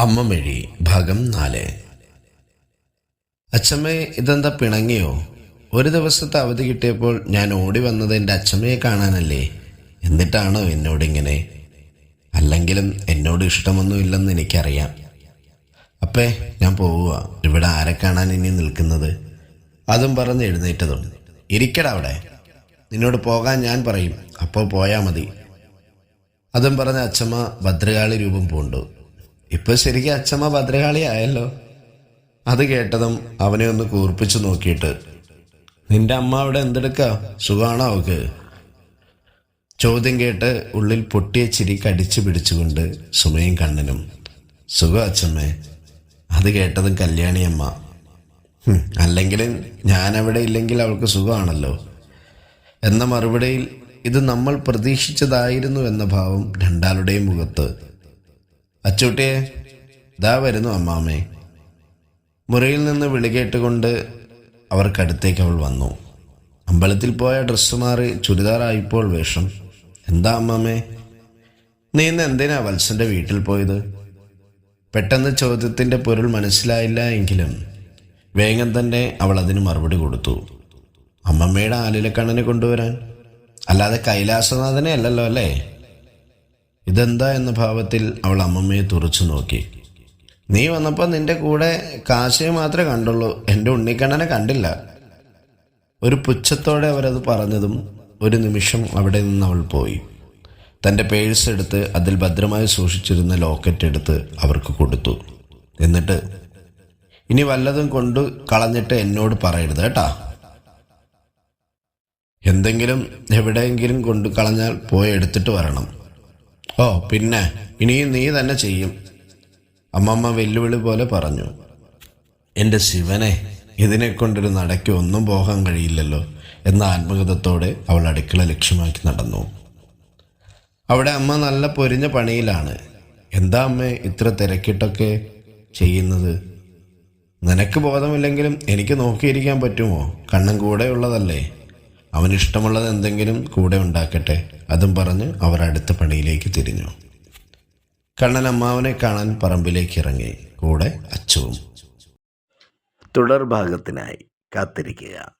അമ്മ മെഴി ഭാഗം നാല്. അച്ഛമ്മേ ഇതെന്താ പിണങ്ങിയോ? ഒരു ദിവസത്തെ അവധി കിട്ടിയപ്പോൾ ഞാൻ ഓടി വന്നത് എന്റെ അച്ഛമ്മയെ കാണാനല്ലേ? എന്നിട്ടാണോ എന്നോടിങ്ങനെ അല്ലെങ്കിലും എന്നോട് ഇഷ്ടമൊന്നുമില്ലെന്ന് എനിക്കറിയാം. അപ്പേ ഞാൻ പോവുക. ഇവിടെ ആരെ കാണാൻ ഇനി നിൽക്കുന്നത്? അതും പറഞ്ഞ് എഴുന്നേറ്റതും. ഇരിക്കട അവിടെ. നിന്നോട് പോകാൻ ഞാൻ പറയും. അപ്പോൾ പോയാൽ മതി. അതും പറഞ്ഞ അച്ഛമ്മ ഭദ്രകാളി രൂപം പൂണ്ടു. ഇപ്പൊ ശരിക്കും അച്ഛമ്മ ഭദ്രകാളി ആയല്ലോ അത് കേട്ടതും അവനെ ഒന്ന് കൂർപ്പിച്ചു നോക്കിയിട്ട് നിന്റെ അമ്മ അവിടെ എന്തെടുക്ക? സുഖാണോ അവക്ക്? ചോദ്യം കേട്ട് ഉള്ളിൽ പൊട്ടിയ ചിരി കടിച്ചു പിടിച്ചുകൊണ്ട് സുമയും കണ്ണനും സുഖം അച്ഛമ്മേ. അത് കേട്ടതും കല്യാണിയമ്മ അല്ലെങ്കിൽ അവിടെ ഇല്ലെങ്കിൽ അവൾക്ക് സുഖമാണല്ലോ. എന്ന മറുപടിയിൽ ഇത് നമ്മൾ പ്രതീക്ഷിച്ചതായിരുന്നു എന്ന ഭാവം രണ്ടാളുടെയും മുഖത്ത് അച്ചൂട്ടിയെ ദാ വരുന്നു അമ്മാമേ. മുറിയിൽ നിന്ന് വിളികേട്ടുകൊണ്ട് അവർക്കടുത്തേക്ക് അവൾ വന്നു. അമ്പലത്തിൽ പോയ ഡ്രസ്സ് മാറി ചുരിദാറായിപ്പോൾ വേഷം. എന്താ അമ്മാമേ? നീ ഇന്ന് എന്തിനാ വത്സന്റെ വീട്ടിൽ പോയത്? പെട്ടെന്ന് ചോദ്യത്തിന്റെ പൊരുൾ മനസ്സിലായില്ല എങ്കിലും വേഗം തന്നെ അവൾ അതിന് മറുപടി കൊടുത്തു. അമ്മമ്മയുടെ ആലിലക്കണ്ണനെ കൊണ്ടുവരാൻ. അല്ലാതെ കൈലാസനാഥനെ അല്ലല്ലോ അല്ലേ? ഇതെന്താ എന്ന ഭാവത്തിൽ അവൾ അമ്മമ്മയെ തുറച്ചു നോക്കി. നീ വന്നപ്പോൾ നിന്റെ കൂടെ കാശയെ മാത്രമേ കണ്ടുള്ളൂ. എന്റെ ഉണ്ണിക്കണ്ണനെ കണ്ടില്ല. ഒരു പുച്ഛത്തോടെ അവരത് പറഞ്ഞതും ഒരു നിമിഷം അവിടെ നിന്ന് അവൾ പോയി. തന്റെ പേഴ്സ് എടുത്ത് അതിൽ ഭദ്രമായി സൂക്ഷിച്ചിരുന്ന ലോക്കറ്റ് എടുത്ത് അവർക്ക് കൊടുത്തു. എന്നിട്ട് ഇനി വല്ലതും കൊണ്ട് കളഞ്ഞിട്ട് എന്നോട് പറയരുത് കേട്ടാ. എന്തെങ്കിലും എവിടെയെങ്കിലും കൊണ്ട് കളഞ്ഞാൽ പോയി എടുത്തിട്ട് വരണം. ഓ പിന്നെ ഇനിയും നീ തന്നെ ചെയ്യും. അമ്മമ്മ വെല്ലുവിളി പോലെ പറഞ്ഞു. എന്റെ ശിവനെ ഇതിനെ കൊണ്ടൊരു നടയ്ക്ക് ഒന്നും പോകാൻ കഴിയില്ലല്ലോ എന്ന ആത്മഗതത്തോടെ അവൾ അടുക്കള ലക്ഷ്യമാക്കി നടന്നു. അവിടെ അമ്മ നല്ല പൊരിഞ്ഞ പണിയിലാണ്. എന്താ അമ്മേ ഇത്ര തിരക്കിട്ടൊക്കെ ചെയ്യുന്നത്? നിനക്ക് ബോധമില്ലെങ്കിലും എനിക്ക് നോക്കിയിരിക്കാൻ പറ്റുമോ? കണ്ണും കൂടെ ഉള്ളതല്ലേ? അവനിഷ്ടമുള്ളത് എന്തെങ്കിലും കൂടെ ഉണ്ടാക്കട്ടെ. അതും പറഞ്ഞ് അവർ അടുത്ത പണിയിലേക്ക് തിരിഞ്ഞു. കണ്ണൻ അമ്മാവനെ കാണാൻ പറമ്പിലേക്ക് ഇറങ്ങി. കൂടെ അച്ചുവും. തുടർഭാഗത്തിനായി കാത്തിരിക്കുക.